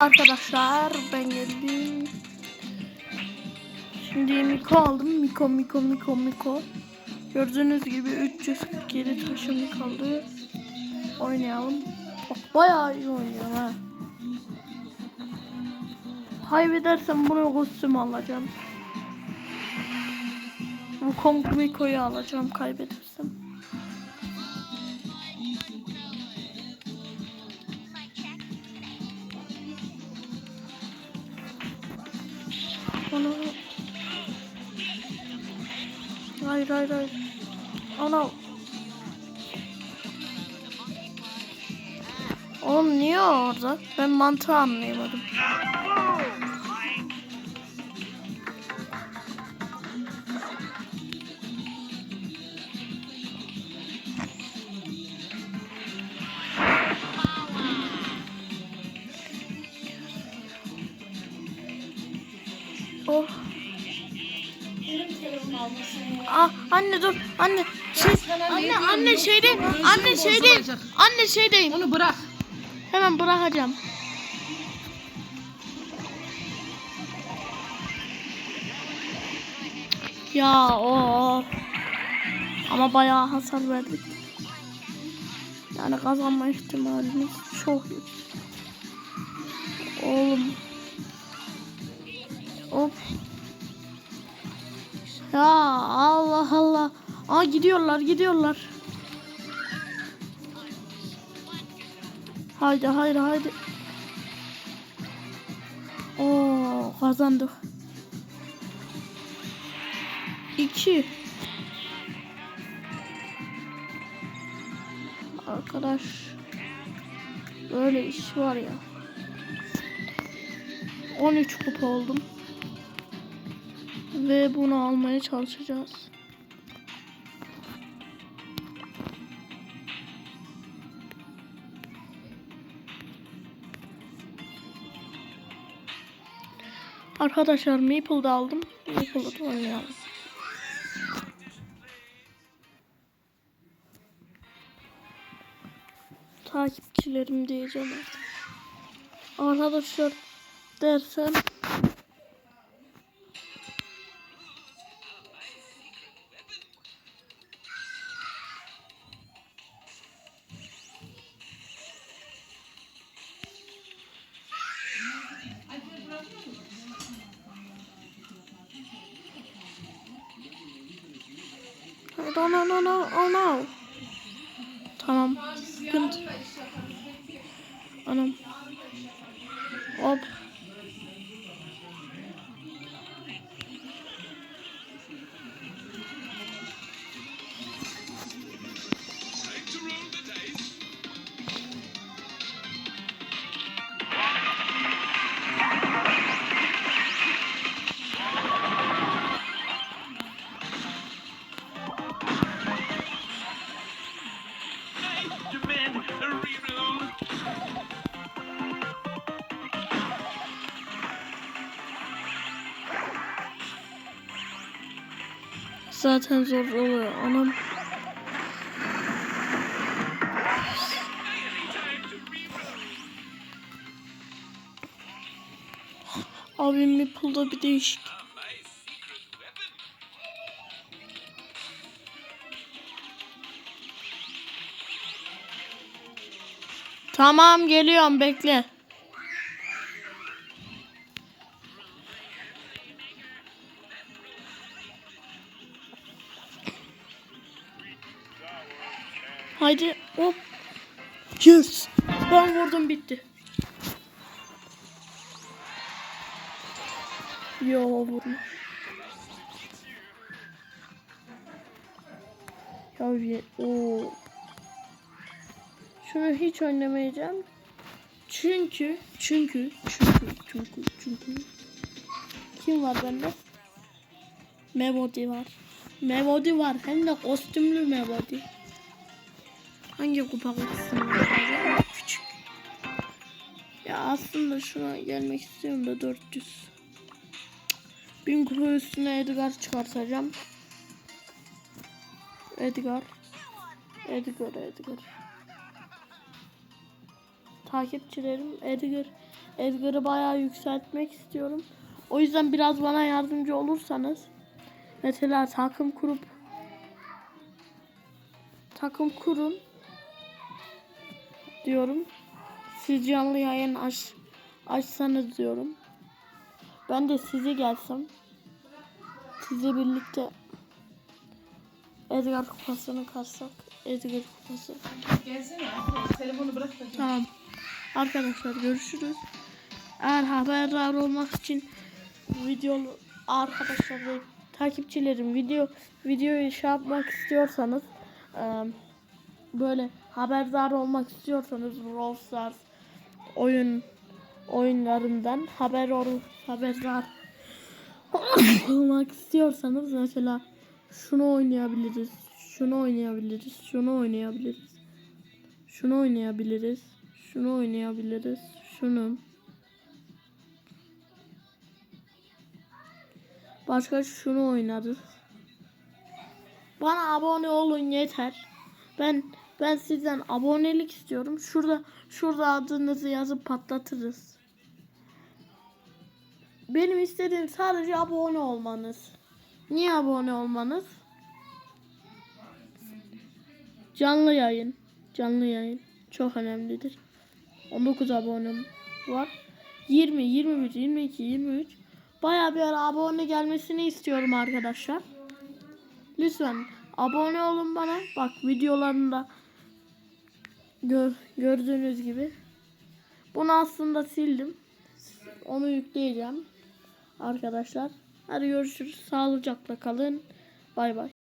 Arkadaşlar ben geldim. Şimdi Miko aldım. Miko Miko Miko Miko. Gördüğünüz gibi 347 taşım kaldı. Oynayalım. Bak bayağı iyi oynuyor ha. Kaybedersem bunu kostüm alacağım. Bu Kong Miko'yu alacağım kaybedersem. Onu... Hayır hayır hayır. Ana. Oğlum niye orada? Ben mantığı anlayamadım. Ah anne dur anne şey anne anne şeyde anne şeyde anne şeydeyim Onu bırak. hemen bırakacağım. Ya o ama bayağı hasar verdik. Yani kazanma ihtimalimiz çok yüksek. Oğlum. Hop. Ya Allah Allah. Aa gidiyorlar gidiyorlar. Haydi haydi haydi. Oo kazandık. İki. Arkadaş. Böyle iş var ya. 13 kupa oldum. Ve bunu almaya çalışacağız. Arkadaşlar Maple'da aldım. Maple'da da oynayalım. Takipçilerim diyeceğim artık. Arkadaşlar No no no no oh no. Tamam. Sıkıntı. Anam. Hop. Zaten zor oluyor. Anam. Abim bir pulda bir değişik. Tamam geliyorum bekle. Haydi hop. Yes. Ben vurdum bitti. Yo vurmuş. Ya o. Şunu hiç oynamayacağım. Çünkü çünkü çünkü çünkü çünkü kim var bende? Mevodi var. Mevodi var. Hem de kostümlü Mevodi. Hangi kupa kutusu var? Küçük. Ya aslında şuna gelmek istiyorum da 400. Bin kupa üstüne Edgar çıkartacağım. Edgar. Edgar, Edgar. Takipçilerim Edgar Edgar'ı bayağı yükseltmek istiyorum. O yüzden biraz bana yardımcı olursanız mesela takım kurup takım kurun diyorum. Siz canlı yayın aç, açsanız diyorum. Ben de size gelsem. Sizle birlikte Edgar kupasını kassak. Edgar kupası. Gelsene. Telefonu bırak da. Tamam. Arkadaşlar görüşürüz. Eğer haberdar olmak için video arkadaşlar ve takipçilerim video videoyu şey yapmak istiyorsanız e, böyle haberdar olmak istiyorsanız Brawl oyun oyunlarından haber ol, haberdar olmak istiyorsanız mesela şunu oynayabiliriz, şunu oynayabiliriz, şunu oynayabiliriz. Şunu oynayabiliriz. Şunu oynayabiliriz. Şunu. Başka şunu oynarız. Bana abone olun yeter. Ben ben sizden abonelik istiyorum. Şurada şurada adınızı yazıp patlatırız. Benim istediğim sadece abone olmanız. Niye abone olmanız? Canlı yayın. Canlı yayın. Çok önemlidir. 19 abonem var. 20, 21, 22, 23. Bayağı bir ara abone gelmesini istiyorum arkadaşlar. Lütfen abone olun bana. Bak videolarında gör, gördüğünüz gibi. Bunu aslında sildim. Onu yükleyeceğim. Arkadaşlar. Hadi görüşürüz. Sağlıcakla kalın. Bay bay.